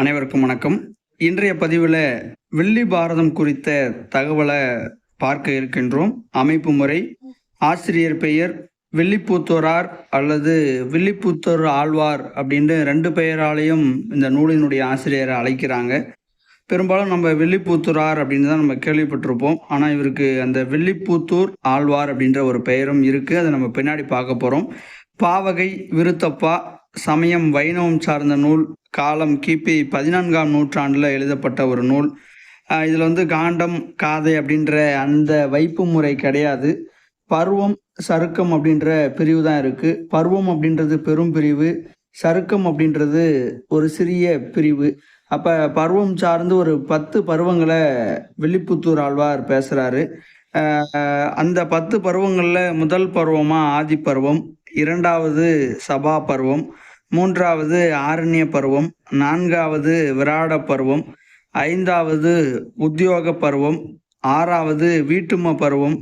அனைவருக்கும் வணக்கம். இன்றைய பதிவில் வெள்ளி பாரதம் குறித்த தகவலை பார்க்க இருக்கின்றோம். அமைப்பு முறை ஆசிரியர் பெயர் வெள்ளிப்பூத்தோரார் அல்லது வெள்ளிப்பூத்தோர் ஆழ்வார் அப்படின்னு ரெண்டு பெயராலையும் இந்த நூலினுடைய ஆசிரியரை அழைக்கிறாங்க. பெரும்பாலும் நம்ம வெள்ளிப்பூத்தூரார் அப்படின்னு தான் நம்ம கேள்விப்பட்டிருப்போம். ஆனால் இவருக்கு அந்த வெள்ளிப்பூத்தூர் ஆழ்வார் அப்படின்ற ஒரு பெயரும் இருக்குது அதை நம்ம பின்னாடி பார்க்க போகிறோம் பாவகை விருத்தப்பா சமயம் வைணவம் சார்ந்த நூல் காலம் கிபி பதினான்காம் நூற்றாண்டில் எழுதப்பட்ட ஒரு நூல். இதில் வந்து காண்டம் காதை அப்படின்ற அந்த வைப்பு முறை கிடையாது. பருவம் சருக்கம் அப்படின்ற பிரிவு தான் இருக்குது பருவம் அப்படின்றது பெரும் பிரிவு சருக்கம் அப்படின்றது ஒரு சிறிய பிரிவு. அப்போ பருவம் சார்ந்து ஒரு பத்து பருவங்களை வில்லிபுத்தூர் ஆழ்வார் பேசுகிறாரு அந்த பத்து பருவங்களில் முதல் பருவமாக ஆதி பருவம் இரண்டாவது சபா பருவம் மூன்றாவது ஆரண்ய பருவம் நான்காவது விராட பருவம் ஐந்தாவது உத்தியோக பருவம் ஆறாவது வீட்டும பருவம்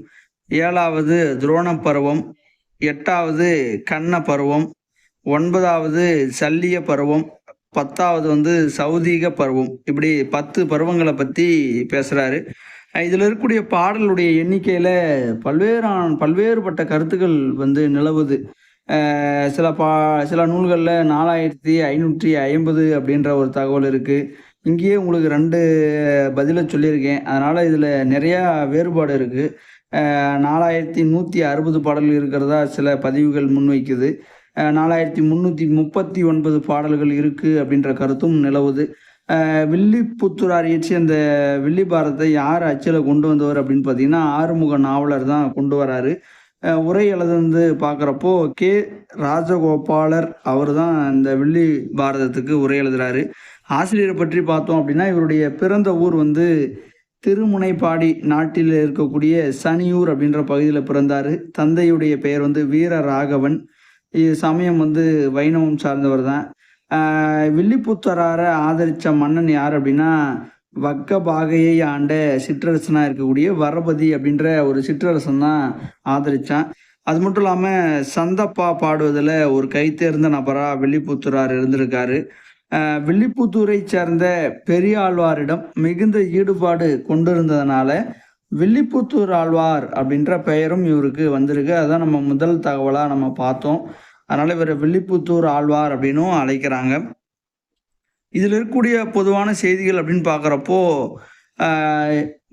ஏழாவது துரோண பருவம் எட்டாவது கண்ண பருவம் ஒன்பதாவது சல்லிய பருவம் பத்தாவது வந்து சௌதீக பருவம். இப்படி பத்து பருவங்களை பற்றி பேசுகிறாரு இதில் இருக்கக்கூடிய பாடலுடைய எண்ணிக்கையில் பல்வேறான பல்வேறுபட்ட கருத்துக்கள் வந்து நிலவுது. சில பா சில நூல்களில் நாலாயிரத்தி ஐநூற்றி ஐம்பது அப்படின்ற ஒரு தகவல் இருக்குது இங்கேயே உங்களுக்கு ரெண்டு பதிலை சொல்லியிருக்கேன். அதனால் இதில் நிறையா வேறுபாடு இருக்குது நாலாயிரத்தி நூற்றி அறுபது பாடல்கள் இருக்கிறதா சில பதிவுகள் முன்வைக்குது நாலாயிரத்தி முந்நூற்றி முப்பத்தி ஒன்பது பாடல்கள் இருக்குது அப்படின்ற கருத்தும் நிலவுது. அஹ் வில்லிபுத்தூரார் அந்த வில்லி பாரத்தை யார் அச்சில் கொண்டு வந்தவர் அப்படின்னு பார்த்தீங்கன்னா ஆறுமுக நாவலர் தான் கொண்டு வராரு. உரை எழுதுந்து பார்க்குறப்போ கே. ராஜகோபாலர் அவர் தான் இந்த வில்லி பாரதத்துக்கு உரை எழுதுகிறாரு ஆசிரியரை பற்றி பார்த்தோம் அப்படின்னா இவருடைய பிறந்த ஊர் வந்து திருமுனைப்பாடி நாட்டில் இருக்கக்கூடிய சனியூர் அப்படின்ற பகுதியில் பிறந்தார். தந்தையுடைய பெயர் வந்து வீர ராகவன் இது சமயம் வந்து வைணவம் சார்ந்தவர் தான் வில்லிபுத்தராரை ஆதரித்த மன்னன் யார் அப்படின்னா வக்க பாகையை ஆண்ட சிற்றரசனாக இருக்கக்கூடிய வரபதி அப்படின்ற ஒரு சிற்றரசன் தான் ஆதரித்தான் அது மட்டும் இல்லாமல் சந்தப்பா பாடுவதில் ஒரு கைத்தேர்ந்த நபராக வெள்ளிப்புத்தூரார் இருந்திருக்காரு. அஹ் சேர்ந்த பெரியாழ்வாரிடம் மிகுந்த ஈடுபாடு கொண்டிருந்ததுனால வில்லிப்புத்தூர் ஆழ்வார் அப்படின்ற பெயரும் இவருக்கு வந்திருக்கு. அதுதான் நம்ம முதல் தகவலாக நம்ம பார்த்தோம். அதனால் இவர் வில்லிப்புத்தூர் ஆழ்வார் அப்படின்னும் அழைக்கிறாங்க. இதில் இருக்கக்கூடிய பொதுவான செய்திகள் அப்படின்னு பார்க்குறப்போ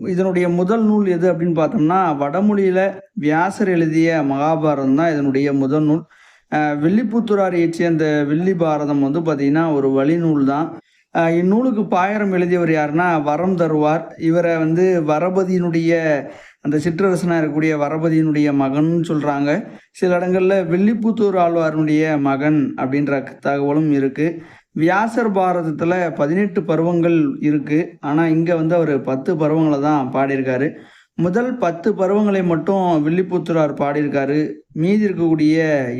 இதனுடைய முதல் நூல் எது அப்படின்னு பார்த்தோம்னா வடமொழியில் வியாசர் எழுதிய மகாபாரதம் தான் இதனுடைய முதல் நூல். அஹ் இயற்றிய அந்த வில்லி பாரதம் வந்து பார்த்திங்கன்னா ஒரு வழிநூல் தான். இந்நூலுக்கு பாயரம் எழுதியவர் யாருன்னா வரம் தருவார். இவரை வந்து வரபதியினுடைய அந்த சிற்றரசனாக இருக்கக்கூடிய வரபதியினுடைய மகன் சொல்கிறாங்க சில இடங்களில் வில்லிபுத்தூர் ஆழ்வாரனுடைய மகன் அப்படின்ற தகவலும் இருக்குது வியாசர் பாரதத்தில் பதினெட்டு பருவங்கள் இருக்குது ஆனால் இங்கே வந்து அவர் பத்து பருவங்களை தான் பாடியிருக்காரு. முதல் பத்து பருவங்களை மட்டும் வில்லிபுத்தூரார் பாடியிருக்காரு. மீதி இருக்கக்கூடிய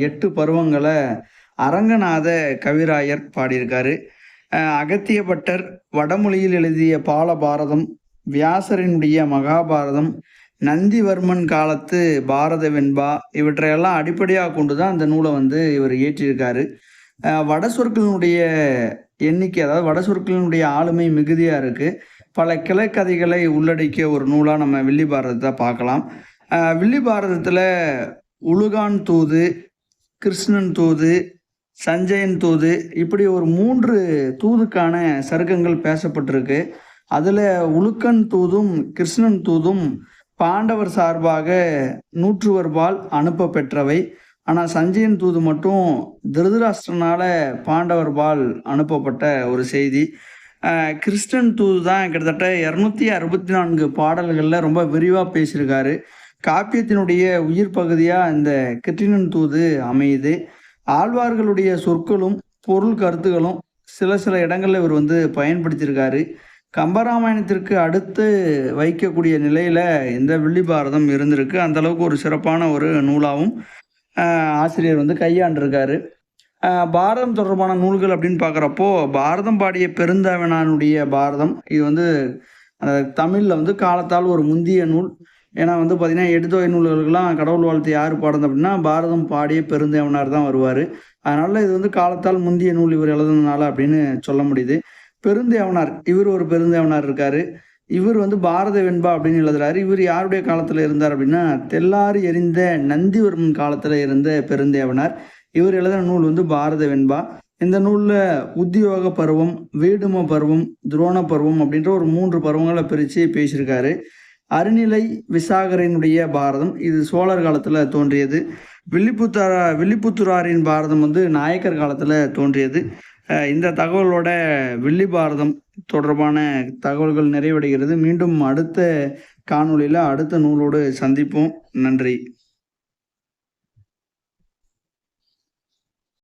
எட்டு பருவங்களை அரங்கநாத கவிராயர் பாடியிருக்காரு. அகத்தியபட்டர் வடமொழியில் எழுதிய பால பாரதம் வியாசரினுடைய மகாபாரதம் நந்திவர்மன் காலத்து பாரத வெண்பா இவற்றையெல்லாம் அடிப்படையாக கொண்டு தான் அந்த நூலை வந்து இவர் இயற்றியிருக்காரு. வட சொற்களினுடைய எண்ணிக்கை அதாவது வட சொற்களினுடைய ஆளுமை மிகுதியாக இருக்குது பல கிளைக்கதைகளை உள்ளடக்கிய ஒரு நூலாக நம்ம வில்லி பாரதத்தை பார்க்கலாம். வில்லி பாரதத்தில் உலுகான் தூது கிருஷ்ணன் தூது சஞ்சயன் தூது இப்படி ஒரு மூன்று தூதுக்கான சருக்கங்கள் பேசப்பட்டிருக்கு. அதில் உலுக்கன் தூதும் கிருஷ்ணன் தூதும் பாண்டவர் சார்பாக நூற்றுவர்பால் அனுப்ப பெற்றவை. ஆனால் சஞ்சயன் தூது மட்டும் திருதராஷ்டிரனால பாண்டவர்பால் அனுப்பப்பட்ட ஒரு செய்தி. கிறிஸ்டன் தூது தான் கிட்டத்தட்ட இரநூத்தி அறுபத்தி நான்கு பாடல்களில் ரொம்ப விரிவாக பேசியிருக்காரு. காப்பியத்தினுடைய உயிர் பகுதியாக இந்த கிருட்டினன் தூது அமையுது. ஆழ்வார்களுடைய சொற்களும் பொருள் கருத்துகளும் சில சில இடங்களில் இவர் வந்து பயன்படுத்தியிருக்காரு. கம்பராமாயணத்திற்கு அடுத்து வைக்கக்கூடிய நிலையில் இந்த வில்லி பாரதம் இருந்திருக்கு. அந்த அளவுக்கு ஒரு சிறப்பான ஒரு நூலாகவும் ஆசிரியர் வந்து கையாண்டிருக்காரு. பாரதம் தொடர்பான நூல்கள் அப்படின்னு பார்க்குறப்போ பாரதம் பாடிய பெருந்தவனானுடைய பாரதம் இது வந்து தமிழில் வந்து காலத்தால் ஒரு முந்திய நூல். ஏன்னா வந்து பார்த்திங்கன்னா எடுத்தொகை நூல்களுக்கெல்லாம் கடவுள் வாழ்த்து யார் பாடுறது அப்படின்னா பாரதம் பாடிய பெருந்தேவனார் தான் வருவார். அதனால் இது வந்து காலத்தால் முந்திய நூல் இவர் எழுதுனதுனால அப்படின்னு சொல்ல முடியுது. பெருந்தேவனார் இவர் ஒரு பெருந்தேவனார் இருக்காரு. இவர் வந்து பாரத வெண்பா அப்படின்னு எழுதுறாரு. இவர் யாருடைய காலத்தில் இருந்தார் அப்படின்னா தெல்லாறு எரிந்த நந்திவர்மன் காலத்தில் இருந்த பெருந்தேவனார். இவர் எழுதின நூல் வந்து பாரத வெண்பா. இந்த நூலில் உத்தியோக பருவம் வீடும பருவம் துரோண பருவம் அப்படின்ற ஒரு மூன்று பருவங்களை பிரித்து பேசியிருக்காரு. அருநிலை விசாகரனுடைய பாரதம் இது சோழர் காலத்தில் தோன்றியது. வில்லிபுத்தாரா வில்லிபுத்தூராரின் பாரதம் வந்து நாயக்கர் காலத்தில் தோன்றியது. இந்த தகவலோட வில்லி பாரதம் தொடர்பான தகவல்கள் நிறைவடைகிறது. மீண்டும் அடுத்த காணொளியில் அடுத்த நூலோடு சந்திப்போம். நன்றி.